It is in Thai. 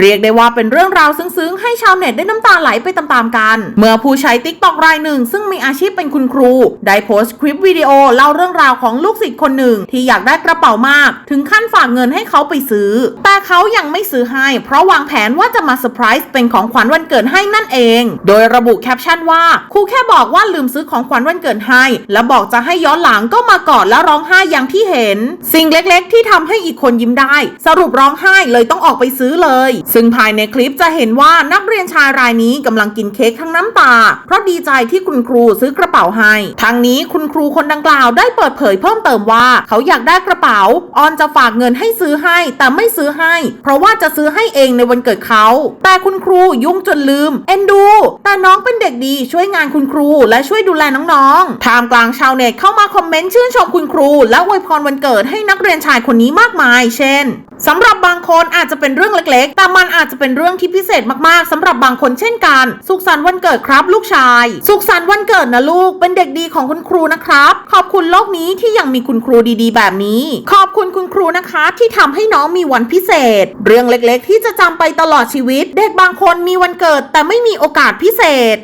เรียกได้ว่าเป็นเรื่องราวซึ้งๆ ให้ชาวเน็ตได้น้ำตาไหลไปตามๆกัน เมื่อผู้ใช้ติ๊กตอกรายหนึ่ง ซึ่งมีอาชีพเป็นคุณครู ได้โพสต์คลิปวิดีโอเล่าเรื่องราวของลูกศิษย์คนหนึ่ง ที่อยากได้กระเป๋ามาก ถึงขั้นฝากเงินให้เขาไปซื้อ แต่เขายังไม่ซื้อให้ เพราะวางแผนว่าจะมาเซอร์ไพรส์เป็นของขวัญวันเกิดให้นั่นเอง โดยระบุแคปชั่นว่าครูแค่บอกว่าลืมซื้อของขวัญวันเกิดให้ และบอกจะให้ย้อนหลังก็มากอดและร้องไห้อย่างที่เห็น สิ่งเล็กๆ ที่ทำให้อีกคนยิ้มได้ สรุปร้องไห้เลยต้องออกไปซื้อเลยซึ่งภายในคลิปจะเห็นว่านักเรียนชายรายนี้กำลังกินเค้กทั้งน้ำตา เพราะดีใจที่คุณครูซื้อกระเป๋าให้ทางนี้คุณครูคนดังกล่าวได้เปิดเผยเพิ่มเติมว่า เขาอยากได้กระเป๋า ออนจะฝากเงินให้ซื้อให้ แต่ไม่ซื้อให้ เพราะว่าจะซื้อให้เองในวันเกิดเขา แต่คุณครูยุ่งจนลืม เอ็นดู แต่น้องเป็นเด็กดีช่วยงานคุณครู และช่วยดูแลน้องๆท่ามกลางชาวเน็ตเข้ามาคอมเมนต์ชื่นชมคุณครู และอวยพรวันเกิดให้นักเรียนชายคนนี้มากมาย เช่นสำหรับบางคนอาจจะเป็นเรื่องเล็กๆแต่มันอาจจะเป็นเรื่องที่พิเศษมากๆสำหรับบางคนเช่นกัน สุขสันต์วันเกิดครับลูกชาย สุขสันต์วันเกิดนะลูก เป็นเด็กดีของคุณครูนะครับ ขอบคุณโลกนี้ที่ยังมีคุณครูดีๆ แบบนี้ ขอบคุณคุณครูนะคะที่ทำให้น้องมีวันพิเศษ เรื่องเล็กๆ ที่จะจำไปตลอดชีวิต เด็กบางคนมีวันเกิดแต่ไม่มีโอกาสพิเศษ